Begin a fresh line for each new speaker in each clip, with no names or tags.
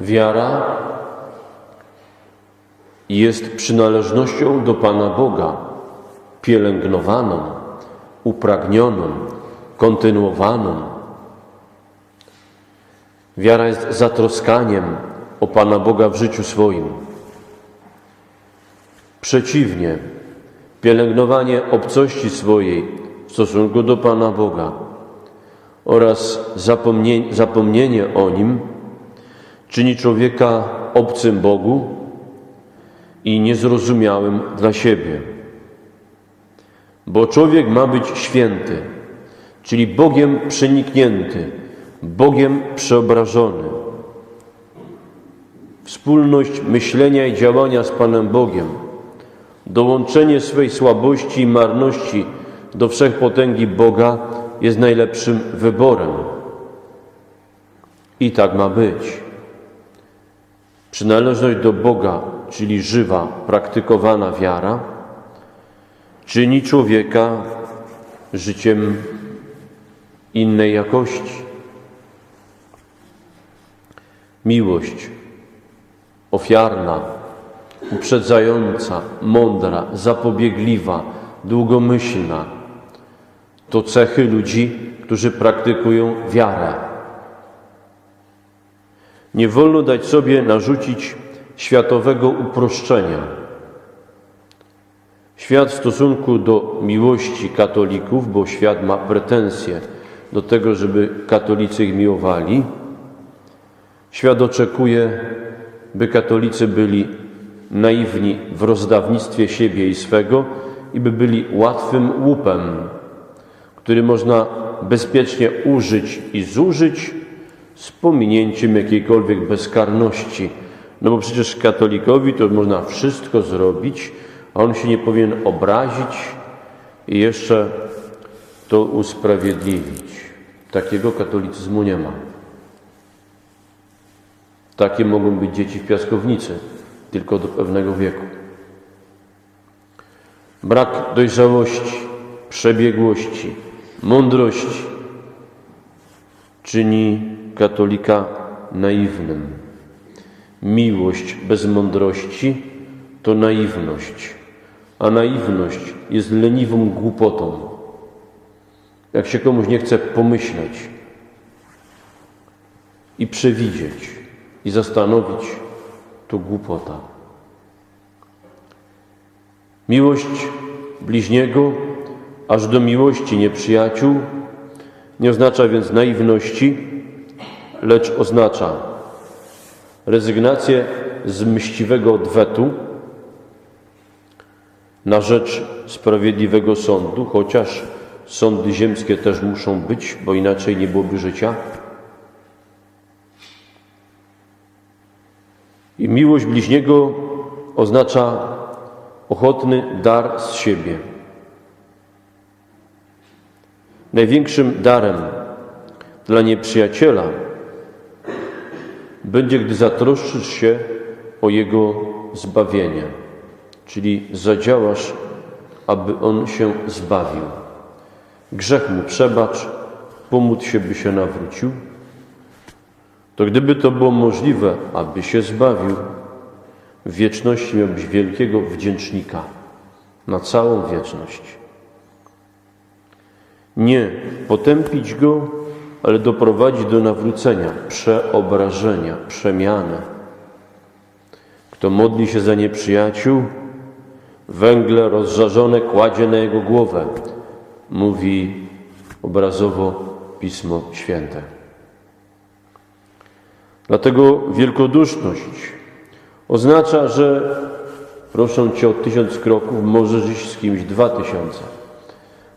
Wiara jest przynależnością do Pana Boga, pielęgnowaną, upragnioną, kontynuowaną. Wiara jest zatroskaniem o Pana Boga w życiu swoim. Przeciwnie, pielęgnowanie obcości swojej w stosunku do Pana Boga oraz zapomnienie, zapomnienie o Nim czyni człowieka obcym Bogu i niezrozumiałym dla siebie. Bo człowiek ma być święty, czyli Bogiem przeniknięty, Bogiem przeobrażony. Wspólność myślenia i działania z Panem Bogiem, dołączenie swej słabości i marności do wszechpotęgi Boga jest najlepszym wyborem. I tak ma być. Przynależność do Boga, czyli żywa, praktykowana wiara, czyni człowieka życiem innej jakości. Miłość ofiarna, uprzedzająca, mądra, zapobiegliwa, długomyślna to cechy ludzi, którzy praktykują wiarę. Nie wolno dać sobie narzucić światowego uproszczenia. Świat w stosunku do miłości katolików, bo świat ma pretensje do tego, żeby katolicy ich miłowali, świat oczekuje, by katolicy byli naiwni w rozdawnictwie siebie i swego i by byli łatwym łupem, który można bezpiecznie użyć i zużyć z pominięciem jakiejkolwiek bezkarności. No bo przecież katolikowi to można wszystko zrobić, a on się nie powinien obrazić i jeszcze to usprawiedliwić. Takiego katolicyzmu nie ma. Takie mogą być dzieci w piaskownicy, tylko do pewnego wieku. Brak dojrzałości, przebiegłości, mądrości czyni katolika naiwnym. Miłość bez mądrości to naiwność, a naiwność jest leniwą głupotą. Jak się komuś nie chce pomyśleć i przewidzieć i zastanowić, to głupota. Miłość bliźniego aż do miłości nieprzyjaciół nie oznacza więc naiwności, lecz oznacza rezygnację z mściwego odwetu na rzecz sprawiedliwego sądu, chociaż sądy ziemskie też muszą być, bo inaczej nie byłoby życia. I miłość bliźniego oznacza ochotny dar z siebie. Największym darem dla nieprzyjaciela będzie, gdy zatroszczysz się o jego zbawienie, czyli zadziałasz, aby on się zbawił. Grzech mu przebacz, pomóc się, by się nawrócił. To gdyby to było możliwe, aby się zbawił, w wieczności miałbyś wielkiego wdzięcznika na całą wieczność. Nie potępić go, ale doprowadzić do nawrócenia, przeobrażenia, przemiany. Kto modli się za nieprzyjaciół, węgle rozżarzone kładzie na jego głowę, mówi obrazowo Pismo Święte. Dlatego wielkoduszność oznacza, że proszę Cię o tysiąc kroków, możesz iść z kimś dwa tysiące.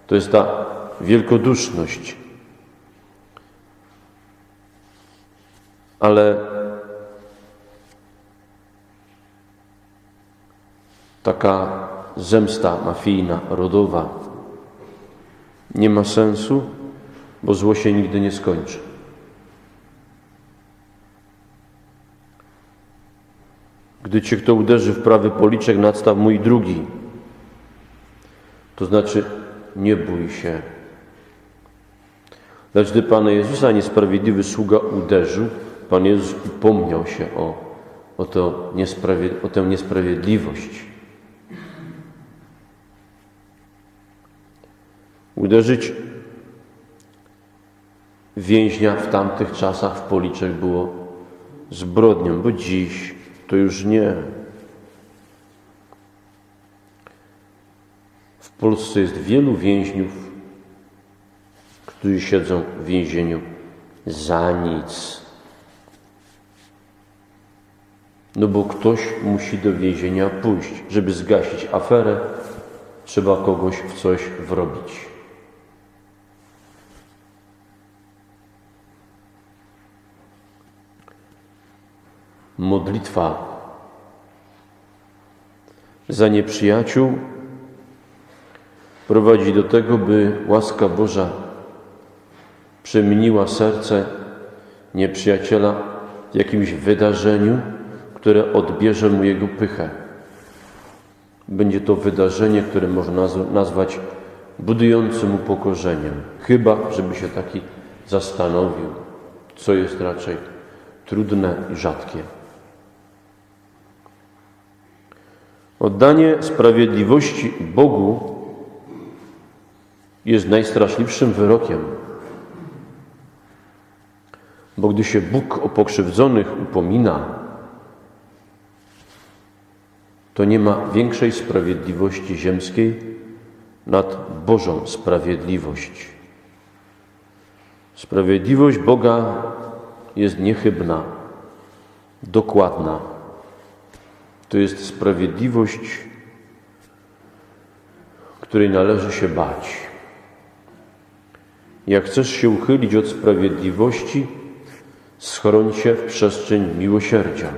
To jest ta wielkoduszność. Ale taka zemsta mafijna, rodowa nie ma sensu, bo zło się nigdy nie skończy. Gdy cię kto uderzy w prawy policzek, nadstaw mój drugi. To znaczy, nie bój się. Lecz gdy Pana Jezusa niesprawiedliwy sługa uderzył, Pan Jezus upomniał się o, o, to o tę niesprawiedliwość. Uderzyć więźnia w tamtych czasach w policzek było zbrodnią, bo dziś to już nie. W Polsce jest wielu więźniów, którzy siedzą w więzieniu za nic. No bo ktoś musi do więzienia pójść. Żeby zgasić aferę, trzeba kogoś w coś wrobić. Modlitwa za nieprzyjaciół prowadzi do tego, by łaska Boża przemieniła serce nieprzyjaciela w jakimś wydarzeniu, które odbierze mu jego pychę. Będzie to wydarzenie, które można nazw- nazwać budującym upokorzeniem, chyba żeby się taki zastanowił, co jest raczej trudne i rzadkie. Oddanie sprawiedliwości Bogu jest najstraszliwszym wyrokiem. Bo gdy się Bóg o pokrzywdzonych upomina, to nie ma większej sprawiedliwości ziemskiej nad Bożą sprawiedliwość. Sprawiedliwość Boga jest niechybna, dokładna. To jest sprawiedliwość, której należy się bać. Jak chcesz się uchylić od sprawiedliwości, schroń się w przestrzeń miłosierdzia.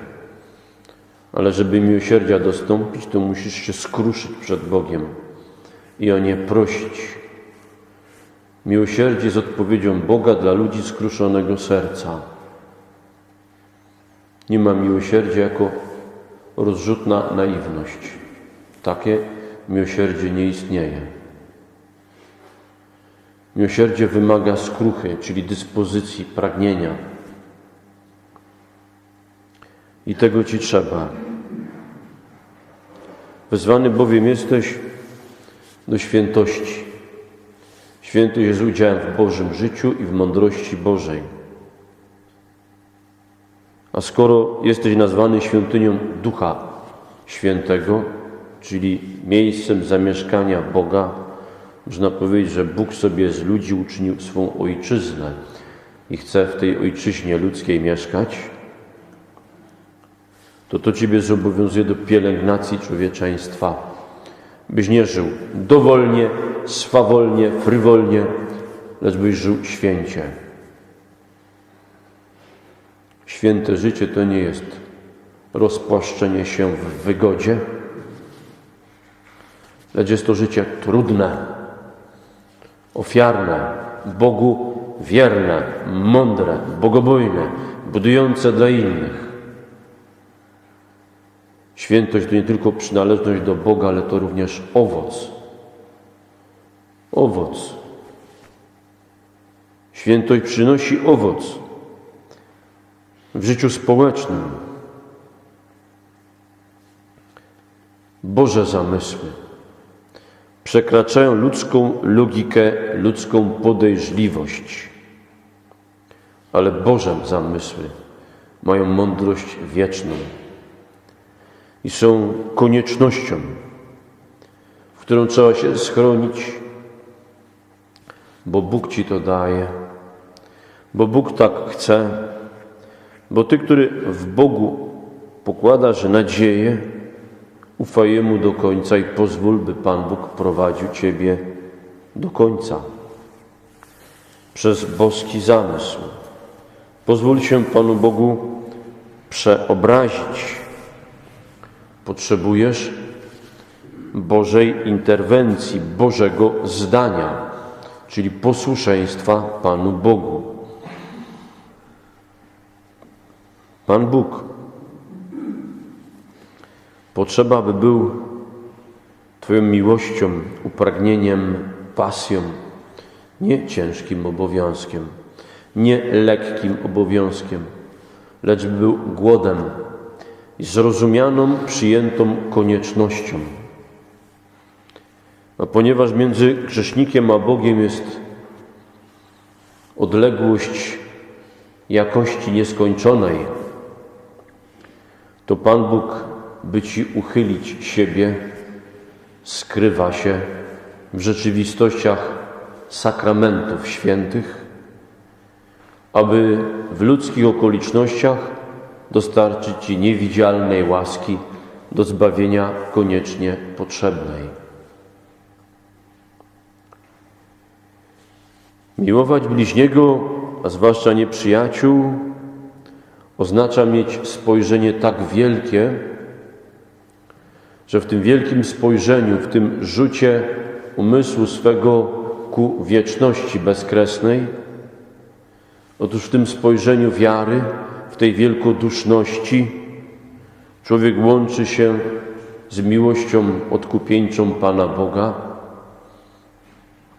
Ale żeby miłosierdzia dostąpić, to musisz się skruszyć przed Bogiem i o nie prosić. Miłosierdzie jest odpowiedzią Boga dla ludzi skruszonego serca. Nie ma miłosierdzia jako rozrzutna naiwność. Takie miłosierdzie nie istnieje. Miłosierdzie wymaga skruchy, czyli dyspozycji, pragnienia. I tego Ci trzeba. Wezwany bowiem jesteś do świętości. Świętość jest udziałem w Bożym życiu i w mądrości Bożej. A skoro jesteś nazwany świątynią Ducha Świętego, czyli miejscem zamieszkania Boga, można powiedzieć, że Bóg sobie z ludzi uczynił swą ojczyznę i chce w tej ojczyźnie ludzkiej mieszkać, to to Ciebie zobowiązuje do pielęgnacji człowieczeństwa, byś nie żył dowolnie, swawolnie, frywolnie, lecz byś żył święcie. Święte życie to nie jest rozpłaszczenie się w wygodzie, lecz jest to życie trudne, ofiarne, Bogu wierne, mądre, bogobojne, budujące dla innych. Świętość to nie tylko przynależność do Boga, ale to również owoc. Owoc. Świętość przynosi owoc w życiu społecznym. Boże zamysły przekraczają ludzką logikę, ludzką podejrzliwość, ale Boże zamysły mają mądrość wieczną i są koniecznością, w którą trzeba się schronić, bo Bóg Ci to daje, bo Bóg tak chce, bo Ty, który w Bogu pokładasz nadzieję, ufaj Jemu do końca i pozwól, by Pan Bóg prowadził Ciebie do końca. Przez boski zamysł. Pozwól się Panu Bogu przeobrazić. Potrzebujesz Bożej interwencji, Bożego zdania, czyli posłuszeństwa Panu Bogu. Pan Bóg potrzeba, by był Twoją miłością, upragnieniem, pasją, nie ciężkim obowiązkiem, nie lekkim obowiązkiem, lecz był głodem zrozumianą, przyjętą koniecznością. A ponieważ między grzesznikiem a Bogiem jest odległość jakości nieskończonej, to Pan Bóg, by Ci uchylić siebie, skrywa się w rzeczywistościach sakramentów świętych, aby w ludzkich okolicznościach dostarczyć Ci niewidzialnej łaski do zbawienia koniecznie potrzebnej. Miłować bliźniego, a zwłaszcza nieprzyjaciół, oznacza mieć spojrzenie tak wielkie, że w tym wielkim spojrzeniu, w tym rzucie umysłu swego ku wieczności bezkresnej, otóż w tym spojrzeniu wiary, w tej wielkoduszności, człowiek łączy się z miłością odkupieńczą Pana Boga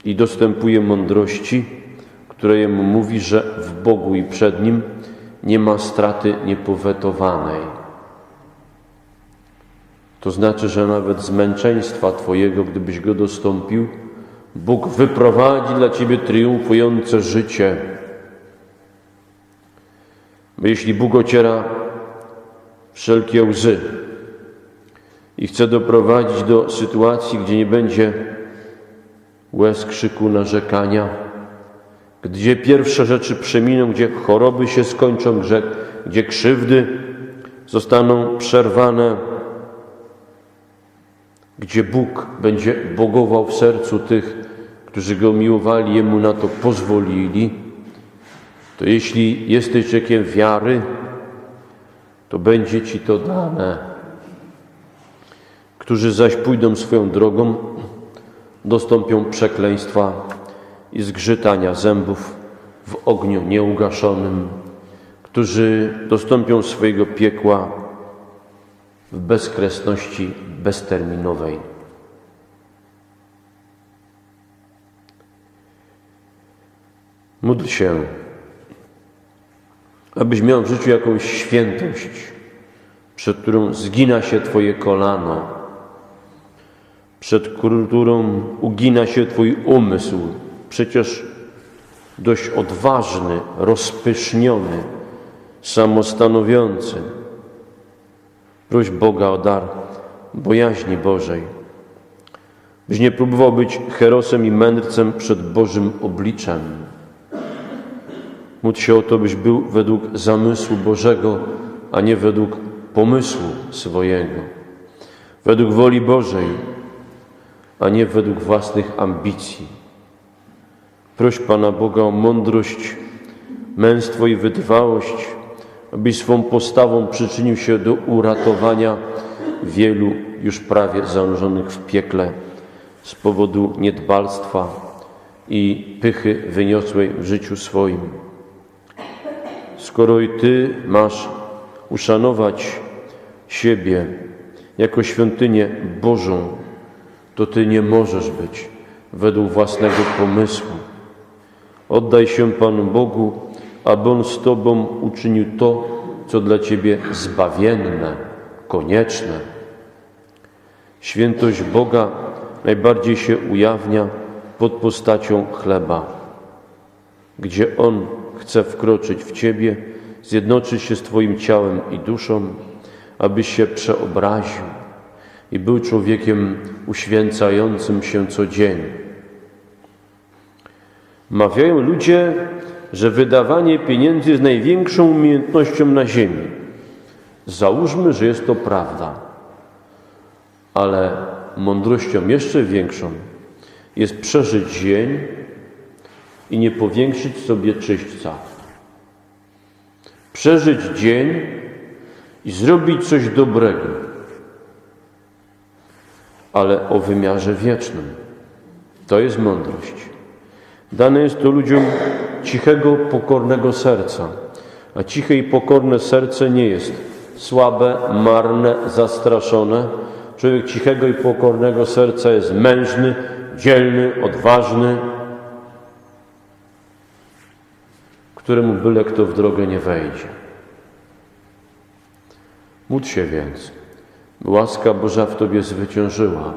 i dostępuje mądrości, która jemu mówi, że w Bogu i przed Nim nie ma straty niepowetowanej. To znaczy, że nawet z męczeństwa Twojego, gdybyś go dostąpił, Bóg wyprowadzi dla Ciebie triumfujące życie. Jeśli Bóg ociera wszelkie łzy i chce doprowadzić do sytuacji, gdzie nie będzie łez krzyku narzekania, gdzie pierwsze rzeczy przeminą, gdzie choroby się skończą, gdzie, gdzie krzywdy zostaną przerwane, gdzie Bóg będzie bogował w sercu tych, którzy Go miłowali, Jemu na to pozwolili, to jeśli jesteś człowiekiem wiary, to będzie Ci to dane. Którzy zaś pójdą swoją drogą, dostąpią przekleństwa i zgrzytania zębów w ogniu nieugaszonym, którzy dostąpią swojego piekła w bezkresności bezterminowej. Módl się, abyś miał w życiu jakąś świętość, przed którą zgina się Twoje kolano, przed którą ugina się Twój umysł, przecież dość odważny, rozpyszniony, samostanowiący. Proś Boga o dar bojaźni Bożej, byś nie próbował być herosem i mędrcem przed Bożym obliczem. Módl się o to, byś był według zamysłu Bożego, a nie według pomysłu swojego. Według woli Bożej, a nie według własnych ambicji. Proś Pana Boga o mądrość, męstwo i wytrwałość, abyś swą postawą przyczynił się do uratowania wielu już prawie zanurzonych w piekle z powodu niedbalstwa i pychy wyniosłej w życiu swoim. Skoro i Ty masz uszanować siebie jako świątynię Bożą, to Ty nie możesz być według własnego pomysłu. Oddaj się Panu Bogu, aby On z Tobą uczynił to, co dla Ciebie zbawienne, konieczne. Świętość Boga najbardziej się ujawnia pod postacią chleba, gdzie On chce wkroczyć w Ciebie, zjednoczyć się z Twoim ciałem i duszą, abyś się przeobraził i był człowiekiem uświęcającym się co dzień. Mawiają ludzie, że wydawanie pieniędzy jest największą umiejętnością na ziemi. Załóżmy, że jest to prawda, ale mądrością jeszcze większą jest przeżyć dzień i nie powiększyć sobie czyśćca. Przeżyć dzień i zrobić coś dobrego, ale o wymiarze wiecznym. To jest mądrość. Dane jest to ludziom cichego, pokornego serca. A ciche i pokorne serce nie jest słabe, marne, zastraszone. Człowiek cichego i pokornego serca jest mężny, dzielny, odważny, któremu byle kto w drogę nie wejdzie. Módl się więc, by łaska Boża w Tobie zwyciężyła,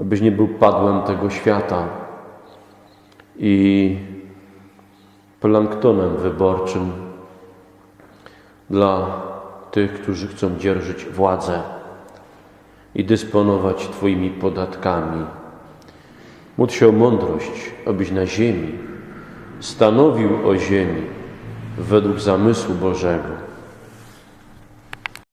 abyś nie był padłem tego świata i planktonem wyborczym dla tych, którzy chcą dzierżyć władzę i dysponować Twoimi podatkami. Módl się o mądrość, abyś na ziemi stanowił o ziemi według zamysłu Bożego